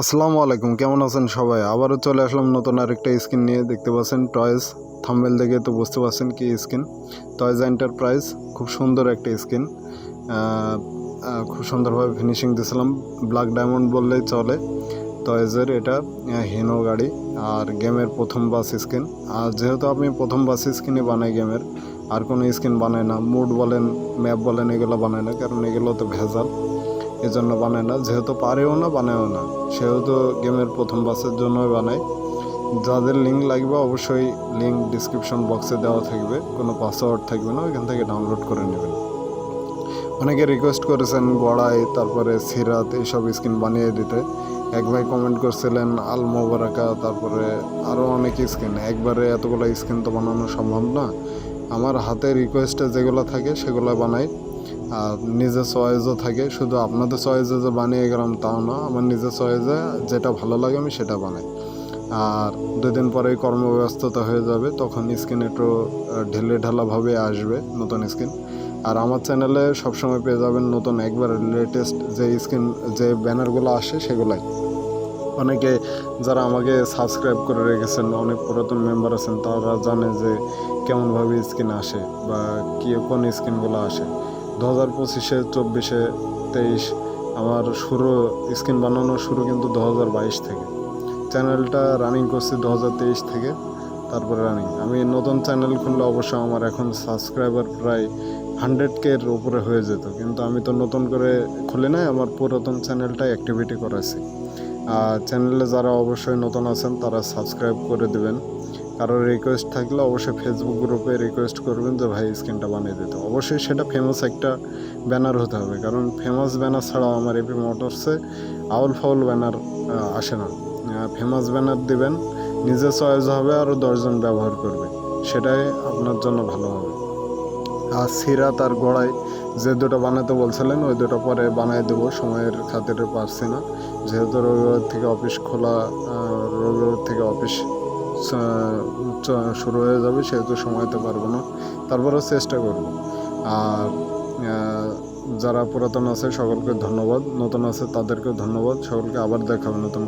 আসসালামু আলাইকুম, কেমন আছেন সবাই? আবারও চলে আসলাম নতুন আরেকটা স্কিন নিয়ে। দেখতে পাচ্ছেন টয়েস থাম্বেল দেখে তো বুঝতে পারছেন কি স্কিন। টয়েস এন্টারপ্রাইজ, খুব সুন্দর একটা স্কিন। খুব সুন্দরভাবে ফিনিশিং দিয়েছিলাম। ব্ল্যাক ডায়মন্ড বললেই চলে। টয়েজের এটা হিনো গাড়ি আর গেমের প্রথম বাস স্কিন। আর যেহেতু আমি প্রথম বাস স্কিনই বানাই গেমের, আর কোনো স্কিন বানাই না। মুড বলেন ম্যাপ বলেন, এগুলো বানাই না, কারণ এগুলো তো ভেজাল। এজন্য বানায় না, যেহেতু পারেও না, বানায়ও না। সেহেতু গেমের প্রথম বাসের জন্য বানায়। যাদের লিঙ্ক লাগবে অবশ্যই লিঙ্ক ডিসক্রিপশন বক্সে দেওয়া থাকবে। কোনো পাসওয়ার্ড থাকবে না, ওইখান থেকে ডাউনলোড করে নেবেন। অনেকে রিকোয়েস্ট করেছেন গড়াই, তারপরে সিরাত এইসব স্কিন বানিয়ে দিতে। এক ভাই কমেন্ট করছিলেন, আল মোবারকা, তারপরে আরও অনেক স্কিন একবারে এতগুলো স্কিন তো বানানো সম্ভব না। আমার হাতে রিকোয়েস্টে যেগুলো থাকে, সেগুলো বানাই। আর নিজের চয়েসও থাকে, শুধু আপনাদের চয়েসে যে বানিয়ে গেলাম তাও না, আমার নিজের চয়েসে যেটা ভালো লাগে আমি সেটা বানাই। আর দুদিন পরেই কর্মব্যস্ততা হয়ে যাবে, তখন স্কিন একটু ঢেলে ঢালাভাবে আসবে নতুন স্কিন আর আমার চ্যানেলে সবসময় পেয়ে যাবেন নতুন একবার লেটেস্ট যে স্কিন যে ব্যানারগুলো আসে সেগুলাই। অনেকে যারা আমাকে সাবস্ক্রাইব করে রেখেছেন, অনেক পুরাতন মেম্বার আছেন, তারা জানে যে কেমনভাবে স্কিন আসে বা কি, কোন স্কিনগুলো আসে। দু হাজার পঁচিশে, চব্বিশে, তেইশ, আমার শুরু, স্ক্রিন বানানোর শুরু কিন্তু দু হাজার বাইশ থেকে। চ্যানেলটা রানিং করছি দু হাজার তেইশ থেকে, তারপরে রানিং আমি নতুন চ্যানেল খুললে অবশ্য আমার এখন সাবস্ক্রাইবার প্রায় হান্ড্রেড কের উপরে হয়ে যেত। কিন্তু আমি তো নতুন করে খুলে নাই, আমার পুরাতন চ্যানেলটাই অ্যাক্টিভিটি করাছি আর চ্যানেলে যারা অবশ্যই নতুন আছেন, তারা সাবস্ক্রাইব করে দেবেন। কারোর রিকোয়েস্ট থাকলে অবশ্যই ফেসবুক গ্রুপে রিকোয়েস্ট করবেন যে, ভাই স্ক্রিনটা বানিয়ে দিতে অবশ্যই সেটা ফেমাস একটা ব্যানার হতে হবে। কারণ ফেমাস ব্যানার ছাড়াও আমার এপি মোটরসে আউল ফাউল ব্যানার আসে না। ফেমাস ব্যানার দিবেন, নিজে চয়েস হবে আরও দশজন ব্যবহার করবে। সেটাই আপনার জন্য ভালো হবে। আর সিরা তার গোড়ায় যে দুটো বানাতে বলছিলেন, ওই দুটো পরে বানিয়ে দেবো, সময়ের খাতিরে পারছি না। যেহেতু রবিবার থেকে অফিস খোলা রবিবার থেকে অফিস শুরু হয়ে যাবে, সেহেতু সময়তে পারব না। তারপরেও চেষ্টা করব। আর যারা পুরাতন আছে, সকলকে ধন্যবাদ। নতুন আছে, তাদেরকেও ধন্যবাদ। সকলকে আবার দেখাবে নতুন